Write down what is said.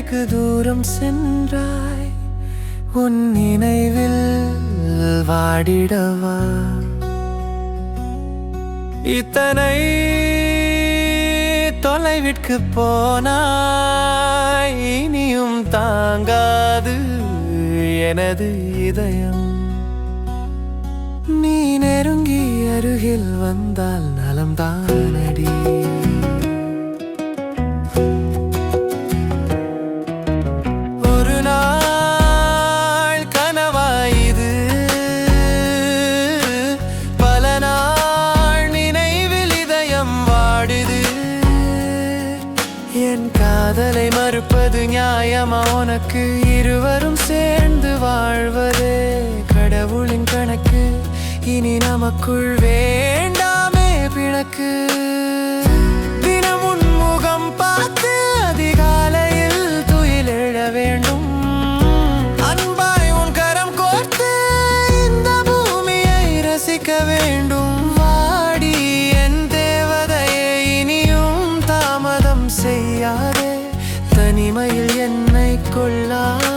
வெகு தூரம் சென்றாய் உன் நினைவில் வாடிடவா? இத்தனை தொலைவிற்கு போனாய் இனியும் தாங்காது எனது இதயம். நீ நெருங்கி அருகில் வந்தால் நலம்தானடி. என் காதலை மறுப்பது நியாயமா? உனக்கு இருவரும் சேர்ந்து வாழ்வதே கடவுளின் கணக்கு. இனி நமக்குள் வே Nicolás.